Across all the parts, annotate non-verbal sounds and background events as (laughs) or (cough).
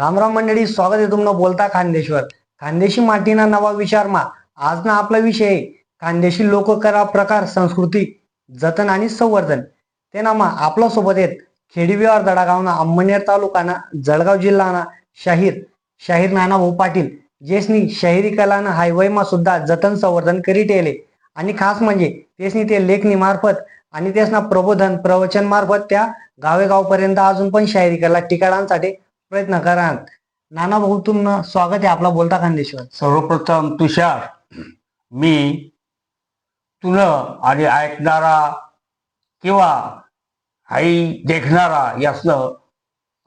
रामराम मंडळी स्वागत आहे तुमनं बोलता खानदेशवर. खानदेशी मातीना नवा विचार मा. आज ना आपला विषय आहे. खानदेशी लोककला प्रकार संस्कृती जतन आणि संवर्धन. ते ना मा आपल्यासोबत आहेत खेडीविहार दडागावना अंमनेर तालुकाना जळगाव जिल्हाना शाहीर शाहीर नानाभाऊ पाटील. जेसनी शाहिरी कलानं हायवेमा सुद्धा जतन संवर्धन करीत येले. आणि खास म्हणजे तेसनी ते लेखनी मार्फत आणि तेसना प्रबोधन प्रवचन मार्फत त्या गावेगावपर्यंत अजून पण शाहिरी कला टिकाडांसाठी प्रयत्न करा. नाना भाऊ तुमनं स्वागत आहे आपला बोलता खानदेशवर. सर्वप्रथम तुषार मी तुनं आणि ऐकणारा किंवा आई देखणारा यासनं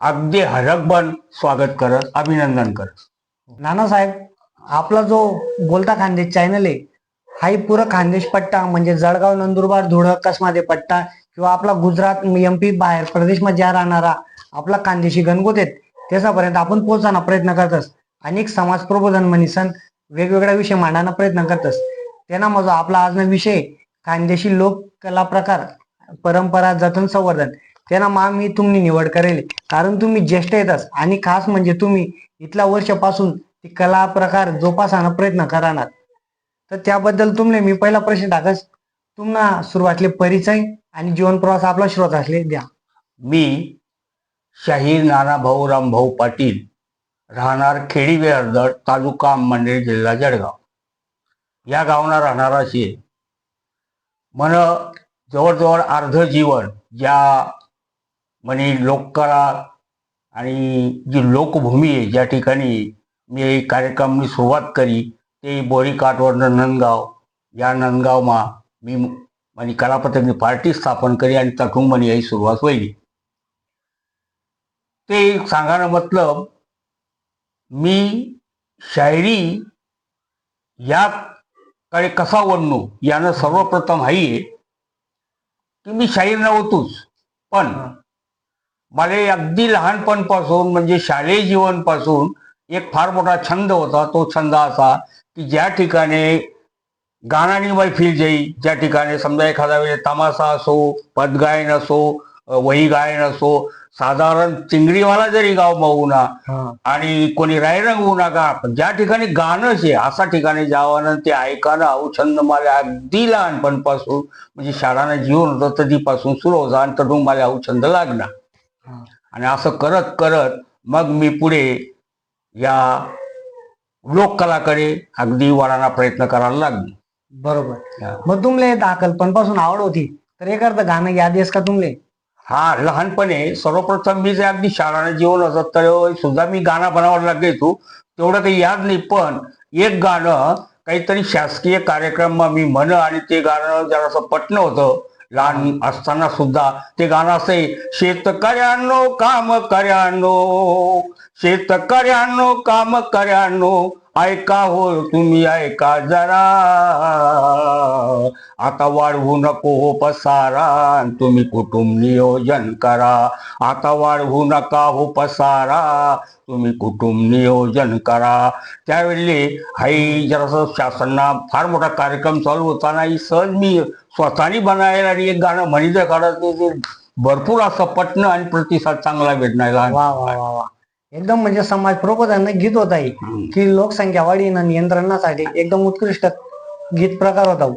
अगदी हरकबन स्वागत करत अभिनंदन करत. नानासाहेब आपला जो बोलता खानदेश चॅनल आहे हाही पुरं खानदेश पट्टा म्हणजे जळगाव नंदुरबार धुळं कसमादे पट्टा किंवा आपला गुजरात एम पी बाहेर प्रदेशमध्ये राहणारा आपला खानदेशी गणगोत आहेत त्याच्यापर्यंत आपण पोहोचण्याचा प्रयत्न करतस. अनेक समाज प्रबोधन म्हणीसन वेगवेगळ्या विषय मांडण्याचा प्रयत्न करतस. त्यांना माझा आपला आज विषय खानदेशी लोक कला प्रकार परंपरा जतन संवर्धन त्यांना मा मी तुम्ही निवड करेल. कारण तुम्ही ज्येष्ठ येतस आणि खास म्हणजे तुम्ही इथल्या वर्षापासून ती कला प्रकार जोपासना प्रयत्न करणार. तर त्याबद्दल तुमले मी पहिला प्रश्न टाकस. तुम्हाला सुरुवातले परिचय आणि जीवन प्रवास आपला श्रोत असले द्या. मी शाहीर नाना भाऊ रामभाऊ पाटील राहणार खेडी वेहरदड तालुका अंमनेर जिल्हा जळगाव. या गावना राहणारा शे मन जवळजवळ अर्ध जीवन ज्या म्हणे लोककला आणि जी लोकभूमी आहे ज्या ठिकाणी मी कार्यक्रमनी सुरुवात करी ते बोरी काठवडनं नंदगाव या नंदगावमा मी म्हणजे कलापथकनी पार्टी स्थापन करी आणि तटुंबनी म्हणे सुरुवात होईल. ते सांगायला मतलब मी शायरी याकडे कसा वळणू? यानं सर्वप्रथम आहे की मी शाहीर नव्हतोच पण मला अगदी लहानपणपासून म्हणजे शालेय जीवनपासून एक फार मोठा छंद होता. तो छंद असा की ज्या ठिकाणी गाणानी मैफिल जाई ज्या ठिकाणी समजा एखादा वेळेस तमाशा असो पदगायन असो वही गायन असो साधारण चिंगडीवाला जरी गाव मावू ना आणि कोणी रायरंग होऊ नका पण ज्या ठिकाणी गाणंच आहे अशा ठिकाणी जावानं ते ऐकानं हा छंद मला अगदी लहानपणपासून म्हणजे शाळानं जीवन होतं तधीपासून सुरू होतं आणि तडून मला हा छंद लागला. हा. आणि असं करत करत मग मी पुढे या लोककलाकडे अगदी वळाना प्रयत्न करायला लागलो. बरोबर. हा. मग तुमले दाखलपणपासून आवड होती तर एखादं गाणं याद येस का तुमले? हा लहानपणे सर्वप्रथम मी जे अगदी शाळाने जीवन असत तर सुद्धा मी गाणं बनवायला लागायचो तेवढं काही याद नाही पण एक गाणं काहीतरी शासकीय कार्यक्रम मी म्हण आणि ते गाणं जरासं पटणं होतं. लहान असताना सुद्धा ते गाणं असे शेतकऱ्यांनो काम कर्यानो शेतकऱ्यांनो काम कर्यानो ऐका हो तुम्ही ऐका जरा. आता वाढवू नको हो पसारा तुम्ही कुटुंब नियोजन करा. आता वाढवू नका हो पसारा तुम्ही कुटुंब नियोजन करा. त्यावेळी हाई जरासं शासनना फार मोठा कार्यक्रम चालू होताना ही सहज मी स्वतःनी बनायला आणि एक गाणं म्हणीचं काढत भरपूर असं पटणं आणि प्रतिसाद चांगला भेटणार वा वा वा वा. एकदम म्हणजे समाज प्रबोधन गीत होत आहे की लोकसंख्या वाढीनं नियंत्रणासाठी एकदम उत्कृष्ट गीत प्रकार होता हो.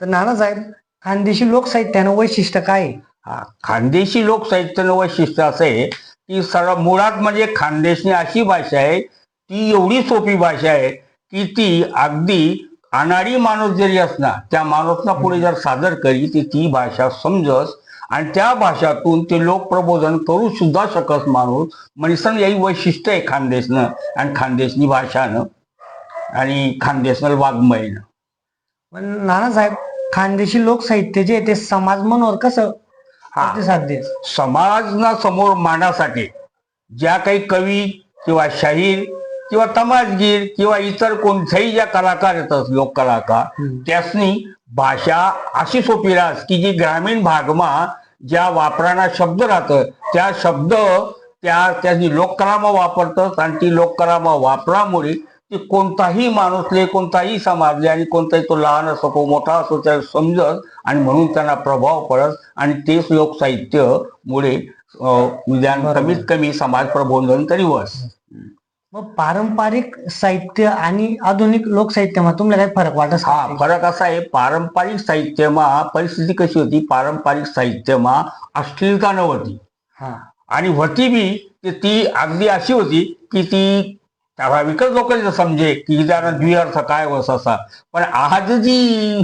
तर नानासाहेब खानदेशी लोकसाहित्यानं वैशिष्ट्य काय आहे? हा, खानदेशी लोकसाहित्यानं वैशिष्ट्य असं आहे की सर्व मुळात म्हणजे खानदेशनी अशी भाषा आहे ती एवढी सोपी भाषा आहे की ती अगदी अनाडी माणूस जरी असणार त्या माणूसला पुढे जर सादर करी ती ती भाषा समजस आणि त्या भाषातून ते लोकप्रबोधन करू सुद्धा शकत माणूस. म्हणजे याही वैशिष्ट्य आहे खानदेशनं आणि खानदेशनी भाषानं आणि खानदेशनल वाङ्मयनं. पण नानासाहेब खानदेशी लोकसाहित्य जे ते समाज मनोर कसं? देस समाजना समोर मांडण्यासाठी ज्या काही कवी किंवा शाहीर किंवा तमासगीर किंवा इतर कोणत्याही ज्या कलाकार येतात लोक कलाकार. त्यासनी भाषा अशी सोपी राहत की जी ग्रामीण भागमा ज्या वापराना शब्द राहतं त्या शब्द त्या त्याची लोककलामा वापरतात आणि ती लोककलामा वापरामुळे ते कोणताही माणूसले कोणताही समाजले आणि कोणताही तो लहान असो को मोठा असो त्याला समजत आणि म्हणून त्यांना प्रभाव पडत आणि तेच लोकसाहित्य मुळे कमीत कमी समाज प्रबोधन तरी वस मग पारंपरिक साहित्य आणि आधुनिक लोकसाहित्यामध्ये तुम्हाला काही फरक वाटत हा फरक असा आहे पारंपरिक साहित्यमा परिस्थिती कशी होती? पारंपरिक साहित्यमा अश्लीलता नव्हती. हा. आणि होती बी की ती अगदी अशी होती की ती ठराविकच लोक समजे की त्याला द्विअर्थ काय वस असा. पण आज जी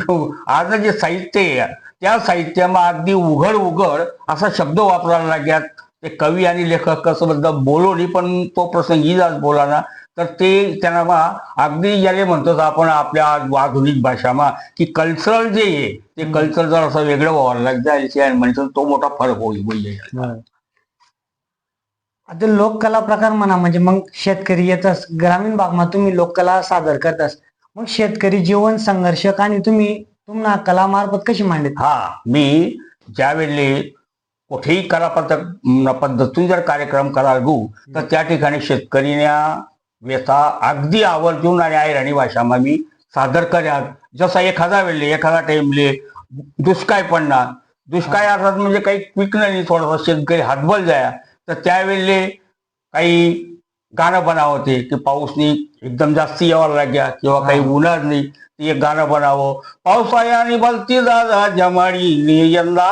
आज जे साहित्य आहे त्या साहित्यामा अगदी उघड उघड असा शब्द वापरायला लाग्यात ते कवी आणि लेखक कसं बद्दल बोलवली पण तो प्रसंग इजाच बोला ना तर ते त्यांना मा अगदी याले म्हणतो आपण आपल्या आधुनिक भाषामा की कल्चरल जे आहे ते कल्चर जर असं वेगळं व्हावं लागतं म्हणजे तो मोठा फरक होईल म्हणजे बरं. आता लोककला प्रकार म्हणा म्हणजे मग शेतकरी येतच ग्रामीण भागમાં तुम्ही लोककला सादर करतास मग शेतकरी जीवन संघर्ष आणि तुम्ही तुम्हाला कला मार्फत कशी मांडत? हा मी ज्यावेळी कुठेही कला पद्धत म, पद्धतीतून जर कार्यक्रम करायला गो तर त्या ठिकाणी शेतकरीच्या व्यथा अगदी आवर्जून आणि आयराणी भाषामा मी सादर कर्यात जसा एखादा वेळले एखादा टाइमले दुष्काळ पडणार. दुष्काळ अर्थात म्हणजे काही पिकणं नाही थोडासा शेतकरी हातबल जाया. तर त्यावेळेले काही गाणं बनावते की पाऊसनी एकदम जास्त यावं लाग्या किंवा काही. उन्हाळ नाही ते एक गाणं बनावं. पावसाळ्याने भलती दादा जमाडी यंदा.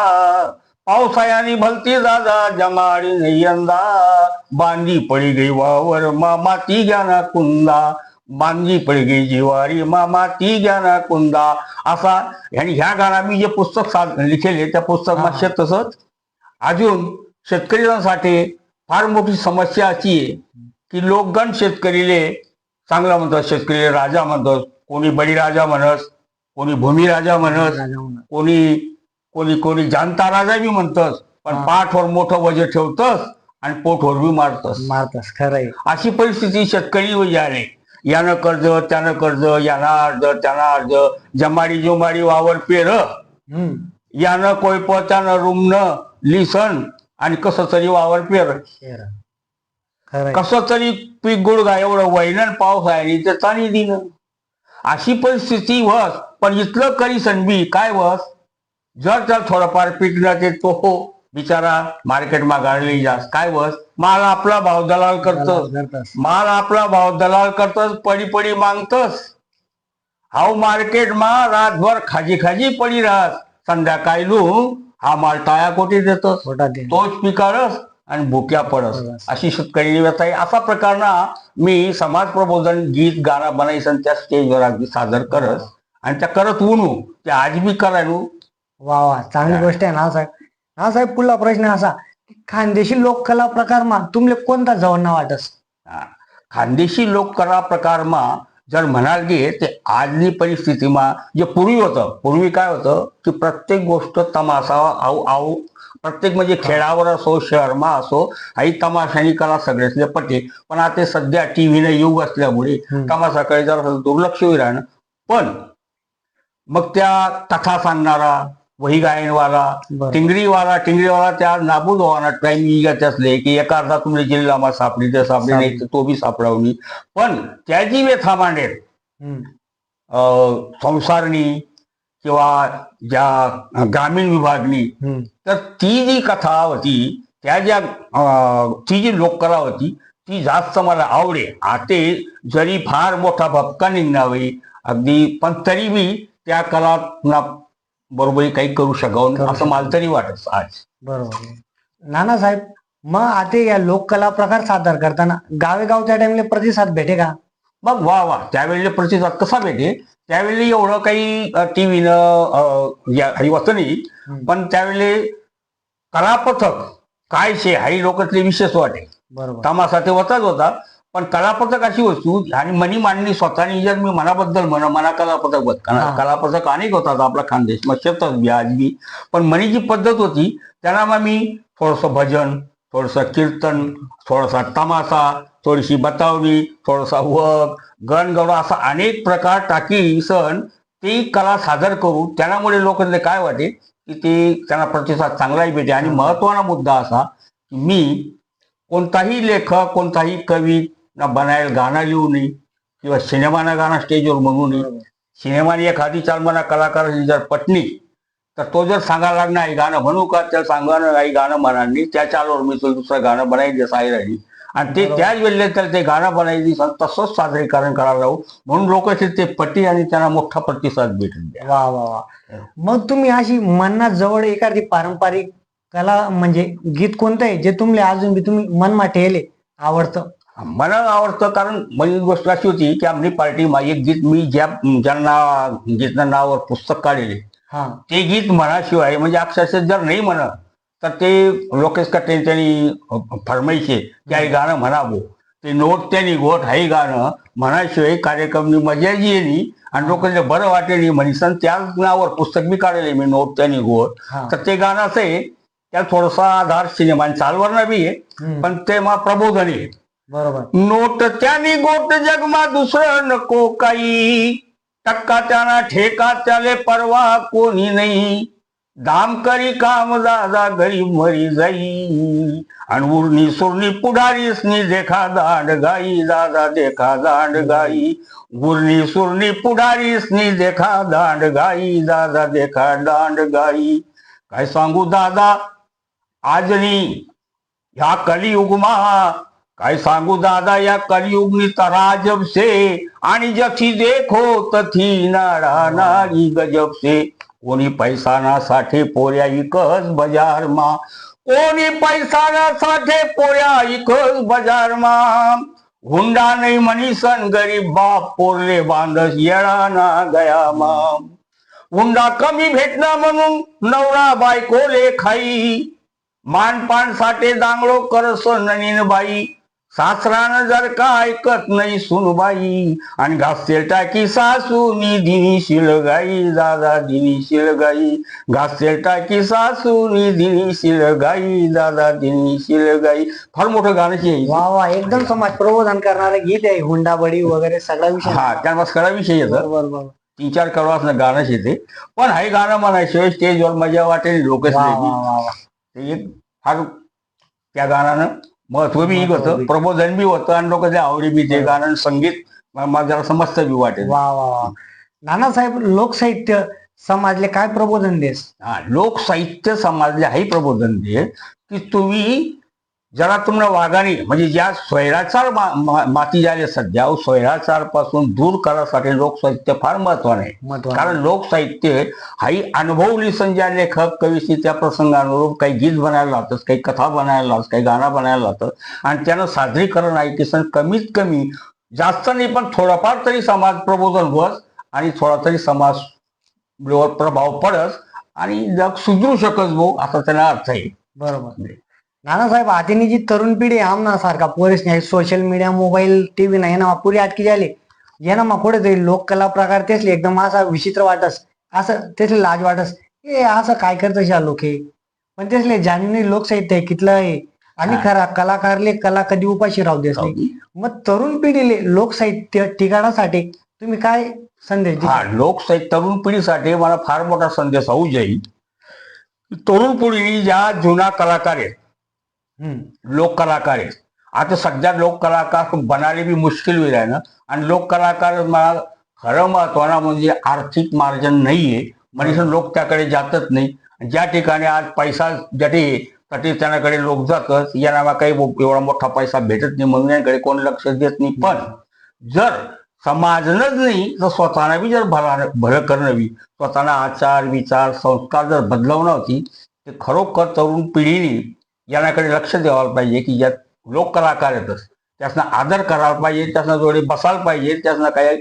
पावसाळ्याने भलती दादा जमाडी यंदा. बांधी पडी गई वावर मामा ती ज्ञाना कुंदा. बांधी पडी गई जिवारी मामा ती ज्ञाना कुंदा. असा आणि ह्या गाणा मी जे पुस्तक सा- लिखेले त्या पुस्तक. मध्ये तसंच अजून शेतकऱ्यांसाठी फार मोठी समस्या अशी आहे की लोकगण शेतकरीले चांगला म्हणतात शेतकरी राजा म्हणतात कोणी बळीराजा म्हणत कोणी भूमी म्हणत. कोणी कोणी कोणी जानता राजा बी म्हणतस पण. पाठवर मोठं वजन ठेवतस आणि पोटवर बी मारतस. मारतास खरंय. अशी परिस्थिती शेतकरी आले यानं कर्ज त्यानं कर्ज यानं अर्ज त्यानं अर्ज जमाडी जोमाडी वावर पेर. यानं कोयप त्यानं रुमनं लिसन आणि कसं तरी वावर पेर. कसं तरी पीक गुडगा एवढं वैनन पाऊस आहे ते चाली दिन. अशी परिस्थिती वस पण इथलं करी संधी काय वस जर त्याला थोडंफार पीक न ते हो बिचारा मार्केट मा गाडली जास्त. काय वस माल आपला भाव दलाल करतो करतास. माल आपला भाव दलाल करतस पडी पडी मागतस. हाव मार्केट मा रातभर खाजी खाजी पडी संध्याकाळी लू हा माल टाया कोटी देतस. तोच पिकारस आणि भुक्या पडस. अशी शेतकरी व्यथा आहे असा प्रकारना मी समाज प्रबोधन गीत गाणं बनायचं त्या स्टेजवर अगदी सादर करस. आणि त्या करत उनू ते आज बी करायलो वा वा चांगली. गोष्ट आहे ना साहेब हा साहेब पुढला प्रश्न असा की खानदेशी लोककला प्रकार मा तुमले कोणता जवळ वाटस हा. खानदेशी लोककला प्रकारमा जर म्हणाल गे ते आजनी परिस्थितीमा जे पूर्वी होतं पूर्वी काय होतं की प्रत्येक गोष्ट तमाशा आऊ आऊ प्रत्येक म्हणजे खेळावर असो शहरमा असो आई तमाशानी कला सगळ्यातले पटे पण आता सध्या टीव्हीने युग असल्यामुळे हम्म. तमाशाकडे जरा दुर्लक्ष होईल राहणं पण मग त्या कथा सांगणारा वही गायनवाला टिंगरीवाला टिंगरीवाला त्या नाबूद होवाना टाइम निघत असले की एका अर्धा तुम्ही जिल्हा सापडी ते सापडी नाही तर तो बी सापडावणी पण त्याची व्यथा मांडेल. संसारणी किंवा ज्या ग्रामीण विभागनी. तर ती जी कथा होती त्या ज्या ती जी लोककला होती ती जास्त मला आवडे. आते जरी फार मोठा भपका निघणावे अगदी पण तरी बी त्या कला बरोबरी काही करू शकावं करू असं मला तरी वाटत आज. बरोबर. नाना साहेब मग आता या लोककला प्रकार सादर करताना गावेगाव त्या टाइमला प्रतिसाद भेटे का? मग वा वा. त्यावेळेला प्रतिसाद कसा भेटे? त्यावेळी एवढं काही टीव्हीनं नाही. पण त्यावेळी कलापथक काय शे हाही लोकांतले विशेष वाटे. बरोबर. तमाशा ते होताच होता. पण कलापथक अशी वस्तू आणि मनी मांडणी स्वतःनी जर मी मनाबद्दल म्हण मना कलापथक बघ. कलापथक अनेक होतात आपला खानदेश मग शेतात बी आज बी. पण मनी जी पद्धत होती त्यांना मग मी थोडस भजन थोडस कीर्तन थोडासा तमाशा थोडीशी बतावणी थोडासा वग गणगौडा असा अनेक प्रकार टाकी सण ती कला सादर करू त्यामुळे लोकांना काय वाटे की ते त्यांना प्रतिसाद चांगलाही भेटे आणि महत्त्वाचा मुद्दा असा की मी कोणताही लेखक कोणताही कवी ना बनायला गाणं लिहू नये किंवा सिनेमाना गाणं स्टेजवर म्हणू नये. सिनेमाने एखादी चालमाना कलाकाराची जर पत्नी तर तो जर सांगायला लागणार आई गाणं म्हणू का? त्याला सांगणार आई गाणं म्हणणार नाही. त्याच्या आलोर मी तुला दुसरं गाणं बनायचं साईराणी आणि ते. त्याच वेळेला त्याला ते गाणं बनायची तसंच सादरीकरण करायला लावू म्हणून लोक ते पट्टी आणि त्यांना मोठा प्रतिसाद भेटून द्या. वा वा वा. मग तुम्ही अशी मनात जवळ एखादी पारंपरिक कला म्हणजे गीत कोणतं आहे जे तुम्ही अजून बी तुम्ही मनमा ठेवले आवडतं? मला आवडतं कारण माझी गोष्ट अशी होती की आपली पार्टी मा एक गीत मी ज्या ज्यांना गीतनं नावावर पुस्तक काढले हा. ते गीत म्हणाशिवाय म्हणजे अक्षरशः जर नाही म्हणत तर ते लोकेश कट्टे त्यांनी फरमाईशे की हे गाणं म्हणावं. ते नोट त्यांनी गोट हे गाणं म्हणाशिवाय कार्यक्रमनी मजा जी येली आणि लोकांना बरं वाटेल म्हणसन त्याच नावावर पुस्तक मी काढले मी नोट त्यांनी गोट तर ते गाणं असं आहे त्यात थोडासा आधार सिनेमा चालवर बी आहे पण ते मा प्रबोधन आहे. बरोबर. नोट त्यानी गोट जगमा दुसरं नको काही. टक्का त्याना ठेका त्याले परवा कोणी नाही. दाम करी काम दादा गरीब मरी जाई. आणि उरणी सुरणी पुढारीसनी देखा दांड गाई. दादा देखा दांड गाई. उरणी सुरणी पुढारीसनी देखा दांड गाई. दादा देखा दांड गाई. काय सांगू दादा? आजनी ह्या कलियुगमा काय सांगू दादा या कलियुगनी तरा आणि जथी देखो तथी नाडा नाडी गजब कोणी पैसा ना साठे पोऱ्या इकस बजार मा? कोणी पैसा ना साठे पोऱ्या इकस बजार मा? हुंडा नाही म्हणीसन गरीब बाप पोरले बांधस येळा ना गया मा? हुंडा कमी भेटना म्हणून नवरा बायकोले खाई. मानपान साठे दांगडो करस ननीन बाई. सासरानं जर का ऐकत नाही सुनबाई आणि घासेल टाकी सासूनी दिनी शिलगाई दादा दिनी शिलगाई. घासेल टाकी सासूनी दिनी शिलगाई दादा दिनी शिलगाई. फार मोठं गाणं आहे वा वा एकदम समाज प्रबोधन करणारं गीत आहे हुंडाबडी वगैरे सगळा विषय. हा त्या मस्करा विषय येतं. तीन चार करोड गाणंच येते पण हे गाणं म्हणायशिवाय स्टेजवर मजा वाटेल लोकच ते एक फार त्या गाण्यानं महत्त्व बी होतं. प्रबोधन बी होतं आणि लोक आवडी बी ते आणि संगीत मला जरा समजत बी वाटेल. वा वा वा. नानासाहेब लोकसाहित्य समाजले काय प्रबोधन देस? हा लोकसाहित्य समाजले हे प्रबोधन दे की तुम्ही जरा तुम्हाला वागाने म्हणजे ज्या स्वैराचार माती झाले सध्या स्वैराचारपासून दूर करासाठी लोकसाहित्य फार महत्वाने कारण लोकसाहित्य हाही अनुभवली संज्ञा लेखक कवीशी त्या प्रसंगानुरूप काही गीत बनायला लावतात काही कथा बनायला लावतात काही गाणं बनायला लावतात. आणि त्यानं सादरीकरण आहे की सण कमीत कमी जास्त नाही पण थोडाफार तरी समाज प्रबोधन होत आणि थोडा तरी समाज प्रभाव पडत आणि जग सुधरू शकत भाऊ असा त्याला अर्थ आहे. बरोबर. नानासाहेब आतानी जी तरुण पिढी आहे आमना सारखा पोरीस नाही सोशल मीडिया मोबाईल टीव्ही नाही ना पुरी अटकी झाली येणं मग कुठे तरी लोककला प्रकार तेसले एकदम असा विचित्र वाटस असं तेसले लाज वाटस ए असं काय करत शा लोक हे पण तेसले जाणीव लोकसाहित्य आहे कितलं आहे आणि. खरा कलाकारले कला कधी उपाशी राहू देस नाही मग तरुण पिढीले लोकसाहित्य टिकाणासाठी तुम्ही काय संदेश? हा लोकसाहित्य तरुण पिढीसाठी मला फार मोठा संदेश होऊ जाईल तरुण पिढी ज्या जुना कलाकार आहेत. लोक कलाकार आहेत. आता सध्या लोक कलाकार बनायला बी मुश्किल होईल आहे ना. आणि लोक कलाकार मला खरं महत्वानं म्हणजे आर्थिक मार्जन नाही आहे म्हणजे लोक त्याकडे जातच नाही. ज्या ठिकाणी आज पैसा जटे तटे त्यांनाकडे लोक जातात नावा काही एवढा मोठा पैसा भेटत नाही म्हणून यांकडे कोण लक्ष देत नाही. पण जर समाजनच नाही तर स्वतःला बी जर भला भर करणं स्वतःला आचार विचार संस्कार जर बदलवणं होती ते खरोखर तरुण पिढीने याकडे लक्ष द्यायला पाहिजे की ज्यात लोक कलाकार येतच त्यासनं आदर करायला पाहिजे त्यासनं जोडे बसायला पाहिजे त्यासनं काही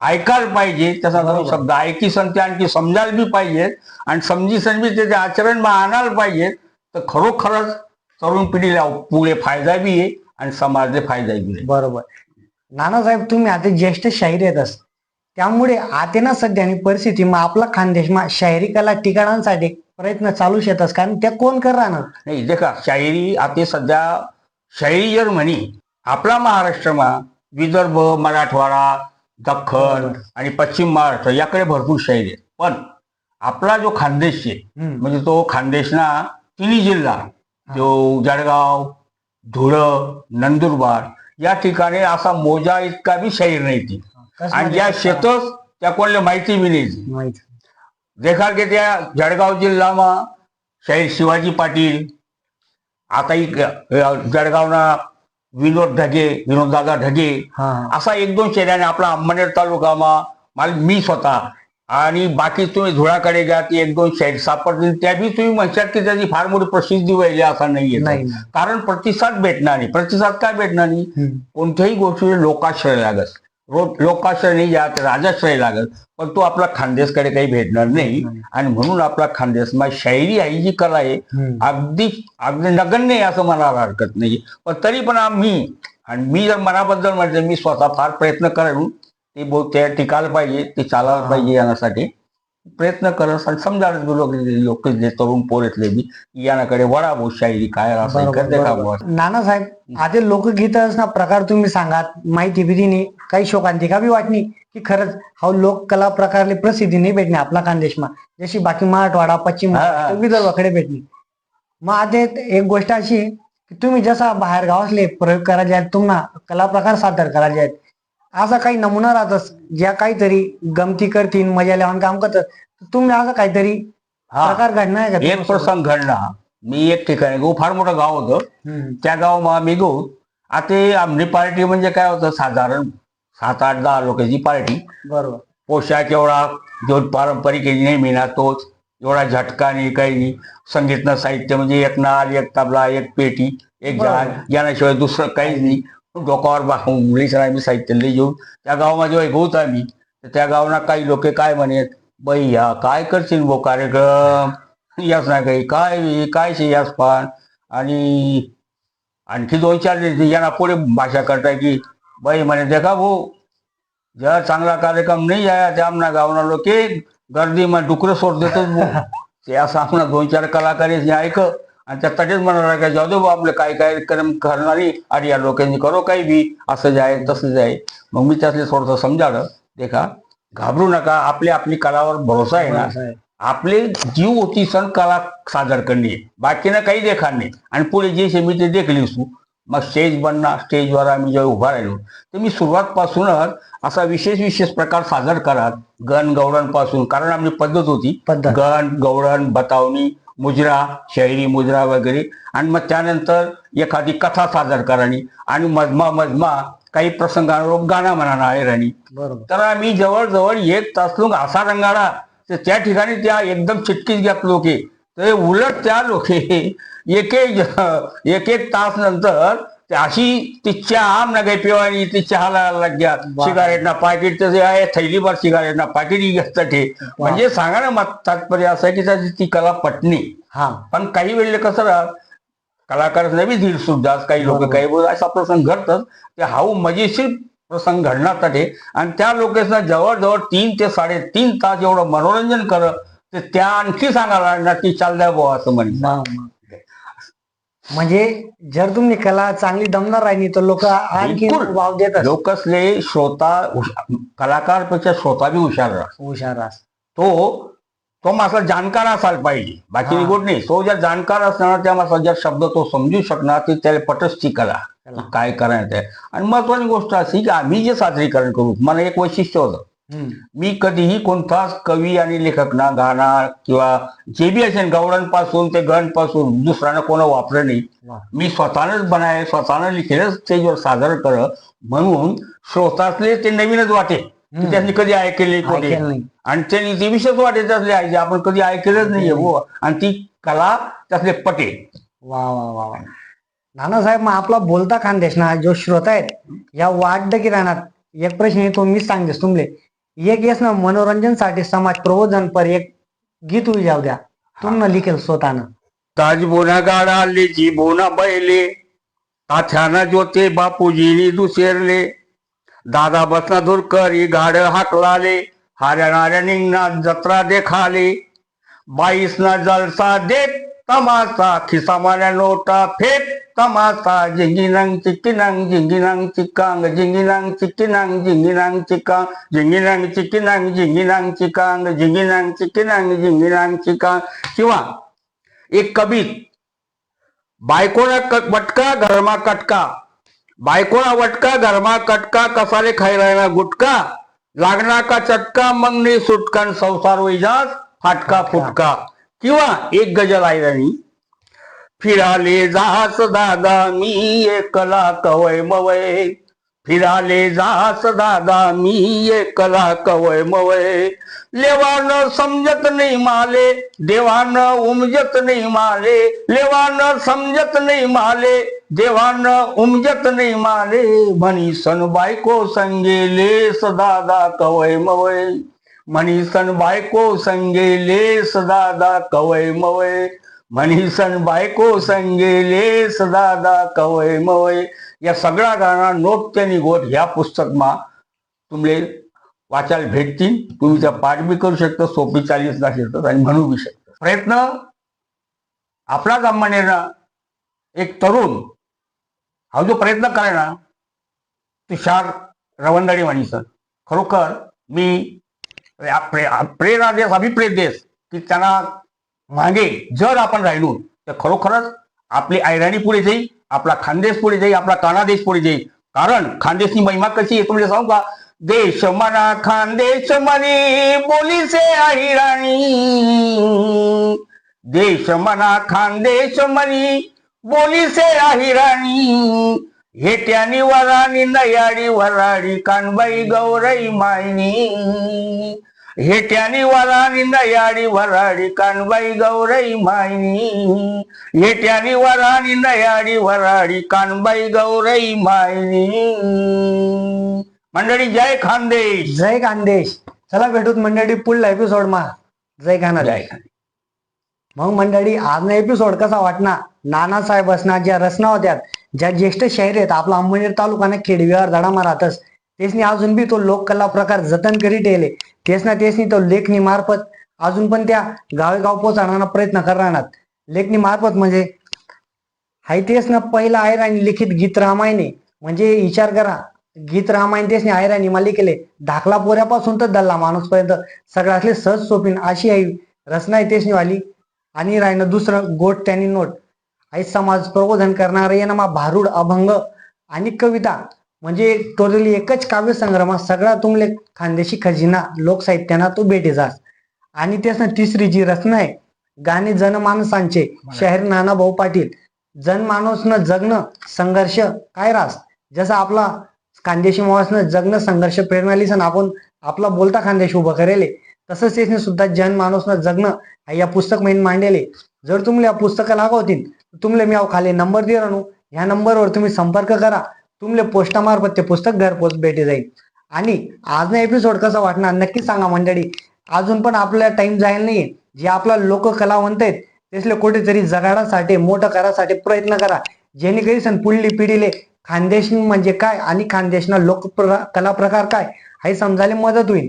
ऐकायला पाहिजे त्याचा. शब्द ऐकी ते आणखी समजायला बी पाहिजेत आणि समजी बी त्याचे आचरण मग आणायला पाहिजेत तर खरोखरच तरुण पिढीला पुढे फायदा बी आहे आणि समाजले फायदा बी आहे. बरोबर. नानासाहेब तुम्ही आता ज्येष्ठ शाहीर येतस त्यामुळे आता ना सध्या आणि परिस्थिती मग आपला खानदेश मा शायरी कला ठिकाणांसाठी प्रयत्न चालू शेतस कारण त्या कोण कर राहणार? नाही देखा शायरी आता सध्या शायरी जर म्हणी आपला महाराष्ट्रमा विदर्भ मराठवाडा दख्खन. आणि पश्चिम महाराष्ट्र याकडे भरपूर शायरी आहे पण आपला जो खानदेश आहे. म्हणजे तो खानदेशना तिन्ही जिल्हा जो जळगाव धुळं नंदुरबार या ठिकाणी असा मोजा इतका बी शाहीर नाही ती. आणि ज्या? शेतच त्या कोणाला माहिती बी नाही देखाल की त्या जळगाव जिल्हाમાં शहीद शिवाजी पाटील. आता एक जळगावना विनोद ढगे विनोददादा ढगे असा एक दोन शहराने आपला अंमनेर तालुकामा मला मी स्वतः आणि बाकी तुम्ही धुळाकडे घ्या ती एक दोन शहर सापडतील. त्या बी तुम्ही म्हणशात की त्याची फार मोठी प्रसिद्धी व्हायली असा नाहीये नाही कारण प्रतिसाद भेटणार नाही. प्रतिसाद काय भेटणार नाही. कोणत्याही गोष्टी लोकाश्रय लागत. रो- लोकाश्रय नाही यात राजाश्रय लागत पण तो आपला खानदेशकडे काही भेटणार नाही. आणि म्हणून आपला खानदेश मग शायरी ही जी कला आहे. अगदी अगदी नगण्य आहे असं म्हणायला हरकत नाही. पण तरी पण आम्ही आणि मी जर मनाबद्दल म्हटलं मी स्वतः फार प्रयत्न करेन ते त्या टिकायला पाहिजे ते चालायला पाहिजे यासाठी. प्रयत्न करत समजायला लोक लोक जे तरुण पोर येतले बी यानाकडे भाऊ शायरी काय असं करते का? नानासाहेब आता लोकगीत ना प्रकार तुम्ही सांगात माहिती दिनी काही शोकांतिका बी वाटणी की खरंच हा लोक कला प्रकारले प्रसिद्धी नाही भेटणे आपला खानदेशमा जशी बाकी मराठवाडा पश्चिम विदर्भाकडे भेटणी मग आता एक गोष्ट अशी की तुम्ही जसा बाहेर गावातले प्रयोग करायचे आहेत तुम्हाला कला प्रकार सादर करायचे आहेत असा काही नमुना राहतस ज्या काहीतरी गमती करतील मजा लावून काम करतात तुम्ही असं काहीतरी हा. प्रकार घडणार का एक? प्रसंग घडला. मी एक ठिकाणी गो फार मोठं गाव होतं. त्या गावामा मी गो आता आमची पार्टी म्हणजे काय होतं साधारण सात आठ दहा लोकांची पार्टी. बरोबर. पोशाख एवढा जो पारंपरिक नेहमी ना तोच. एवढा झटका नाही काही नाही. संगीतनं साहित्य म्हणजे एक नाल एक तबला एक पेटी एक. गाण याशिवाय दुसरं काहीच नाही. डोकावर बाहुंगलीच आम्ही साहित्य लई घेऊन. त्या गावामध्ये गौत आम्ही तर त्या गावाला काही लोक काय म्हणत बाई या काय करशील बो कार्यक्रम? याच नाही काही काय काय शे याच पान? आणि आणखी दोन चार यांना पुढे भाषा करताय की बाई म्हणे देखा भाऊ जर चांगला कार्यक्रम नाही आहे त्या आमना गावना लोक गर्दी मग डुकरं सोड देतो (laughs) ते असं आपण दोन चार कलाकार ऐक आणि त्या तटेच म्हणणार का जाऊ दे बुवा आपलं काय काय कार्यक्रम करणारी आणि या लोकांनी करो काही बी असं जे आहे तसं जे आहे. मग मी त्यातले थोडंसं समजावलं. देखा घाबरू नका आपली आपली कलावर भरोसा आहे ना. असं. आपले जीव होती सण कला सादर करणे. बाकीनं काही देखार नाही. आणि पुढे जे शे मी ते देखली तू मग स्टेज बनणार स्टेजवर आम्ही जेव्हा उभा राहिलो तर मी सुरुवातपासूनच असा विशेष विशेष प्रकार सादर करत गण गवळणपासून कारण आमची पद्धत होती. पद्धत. गण गवळण बतावणी मुजरा शायरी मुजरा वगैरे. आणि मग त्यानंतर एखादी कथा सादर करानी आणि मजमा मजमा काही प्रसंगानुरूप गाणं म्हणा आहे राणी. बरोबर. तर आम्ही जवळजवळ एक तास लोक असा रंगाळा तर त्या ठिकाणी त्या एकदम चिटकीच घेत लोके. तर उलट त्या लोके एक एक एक तास नंतर अशी ती चहा ना काही पिवानी ती चहाला लाग्या वा. सिगारेट ना पाकिट जे आहे थैलीभर सिगारेट ना पाकिट ते. म्हणजे सांगा ना मग तात्पर्य असं की त्याची ती कला पटणी हा. पण काही वेळेला कसं राहत कलाकार नवी धीर सुद्धा काही लोक. काही वेळेला असा प्रसंग घडतात ते हाऊ मजेशीर प्रसंग घडणार ते. आणि त्या लोकेशना जवळजवळ तीन ते साडेतीन तास एवढं मनोरंजन करत ते त्या आणखी सांगायला ना ती चालल्या बुवा असं वा. म्हणजे जर तुम्ही कला चांगली दमदार राहिली तर लोक आणखी बिलकुल. वाव देतात लोकसले श्रोता हुश- कलाकारपेक्षा श्रोता बी हुशार राहत हुशार रास तो तो मासा जाणकार असायला पाहिजे बाकी हा. नाही तो जर जाणकार असणार त्या मासा ज्या शब्द तो समजू शकणार ती त्याला पटसची कला कला. काय करायचं आहे आणि महत्वाची गोष्ट अशी की आम्ही जे सादरीकरण करू मला एक वैशिष्ट्य होतं. मी कधीही कोणताच कवी आणि लेखक ना गाणं किंवा जे बी असेल गवळणपासून ते गणपासून दुसऱ्यानं कोणं वापरलं नाही. मी स्वतःनंच बनाय स्वतःनं लिखेलच स्टेजवर सादर कर म्हणून श्रोतातले ते नवीनच वाटे. त्यांनी कधी ऐकले कोणी. नाही. आणि त्यांनी ते विशेष वाटे त्यातले आहे आपण कधी ऐकलंच नाहीये हो. आणि ती कला त्यातले पटे वा वा वा वा. नानासाहेब मग आपला बोलता खानदेश ना जो श्रोता आहेत या वाढ की राहणार एक प्रश्न येतो मीच सांगतेस तुमले. एक येस ना मनोरंजनसाठी समाज प्रबोधन पर एक गीत उई जाऊ द्या. तुम लिखेल स्वतःनं. ताज बोना गाडा जी बोना बैले ताथ्याना जोते बापूजीनी दुसेरले दादा बसना दुरकरी गाड हाकलाले हाऱ्या नाऱ्या निघना जत्रा देखाले. बाईसना जलसा देत तमासा खिसा माऱ्या नोटा फेक तमासा जिंगिनांग चिक्किनांग जिंगिनांग चिकांग जिंगिनांग चिक्किनांग जिंगिनांग चिक्कांग जिंगिनांग चिक्किनांग जिंगिनांग चिकांग जिंगिनांग चिक्किनांग जिंगिनांग चिकांग किंवा एक कबीर. बायकोना क- वटका घरमा कटका. बायकोना वटका घरमा कटका कसाले खायला गुटका. लागना का चटका मग नाही सुटकन संसार वैजास फाटका फुटका. किंवा एक गजल आहे त्यांनी. फिराले जास दादा मी एकला कवय मवय. फिराले जास दादा मी एकला कवय मवय. लेवान समजत नाही माले देवान उमजत नाही माले. लेवान समजत नाही माले देवानं उमजत नाही माले. म्हणी सन बायको संगेले सदादा कवय मवय. म्हणी सन बायको संगेले सदादा कवय मवय. म्हणी सन बायको संगेले सदादा कवय मवय. या सगळ्या गाणा नोट त्यांनी गोट ह्या पुस्तकमा तुमले वाचायला भेटतील. तुम्ही त्या पाठ बी करू शकता सोपी चालीस शकतात आणि म्हणू बी शकता. प्रयत्न आपला गामानेना एक तरुण हा जो प्रयत्न करे ना तुषार रवंदाडी म्हणीसन. खरोखर मी प्रे प्रेरणा देस अभिप्रेत देस की त्यांना मागे जर आपण राहिलो तर खरोखरच आपली ऐराणी पुढे जाईल आपला खानदेश पुढे जाईल आपला कानादेश पुढे जाईल. कारण खानदेशची महिमा कशी आहे तुम्ही सांगू का? देश मना खानदेश मनी बोलीसे अहिराणी देश मना खानदेश मनी बोलीसे अहिराणी हेट्यानी वराणी नयाडी वराडी कानबाई गौरई मायनी. हेट्यानी वराणी नयाडी वराडी कानबाई गौरई मायनी. हेट्यानी वराणी नयाडी वराडी कानबाई गौरई मायनी. मंडळी जय खानदेश. जय खानदेश. चला भेटूत मंडळी पुढला एपिसोड मा. जय खाना जय मग मंडळी आजचा एपिसोड कसा वाटणार? नानासाहेब असणार ज्या रचना होत्या ज्या ज्येष्ठ शाहीर आहेत आपला अंबनेर तालुकाने खेडविहार धडामा राहतच तेसनी अजून बी तो लोककला प्रकार जतन करीत येले तेच ना तेचनी तो लेखनी मार्फत अजून पण त्या गावेगाव पोहोचवण्याचा प्रयत्न करणार. लेखनी मार्फत म्हणजे हाय तेच ना पहिला आयराणी लिखित गीत रामायणे म्हणजे विचार करा. गीत रामायण तेच नाही आयराणी मालिकेले केले धाकला पोऱ्यापासून तर दल्ला माणूस पर्यंत सगळ्यातले सहज सोपीन अशी आई रचना आहे तेच वाली. आणि राहिलं दुसरं गोट त्यांनी नोट. आई समाज प्रबोधन करणारे यांना भारूड अभंग आणि कविता म्हणजे टोटली एकच काव्य संग्रह सगळा तुमले खानदेशी खजिना लोकसाहित्याना तो भेटे जास आणि तेच ना तिसरी जी रचना आहे गाणे जनमानसांचे शाहीर नाना भाऊ पाटील जनमानसनं जगणं संघर्ष काय रास? जसा आपला खानदेशी माणूसनं जगणं संघर्ष प्रेरणा लिसन आपण आपला बोलता खानदेश उभं करेले तसंच त्याने सुद्धा जनमानसनं जगणं या पुस्तक महिन मांडलेले. जर तुम्हाला या पुस्तकं लागवतील तुमले मी खाली नंबर दे रानू. ह्या नंबरवर तुम्ही संपर्क करा. तुमले पोस्टामार्फत ते पुस्तक घरपोच भेटे जाईल. आणि आज एपिसोड कसा वाटणार नक्की सांगा मंडळी. अजून पण आपल्याला टाइम जायला नाहीये. जे आपला लोक कलावंत आहेत त्यासले कुठेतरी जगाडासाठी मोठं करासाठी प्रयत्न करा. जेणेकरी सण पुढली पिढीले खानदेश म्हणजे काय आणि खानदेशना लोक कला प्रकार काय हे समजायला मदत होईल.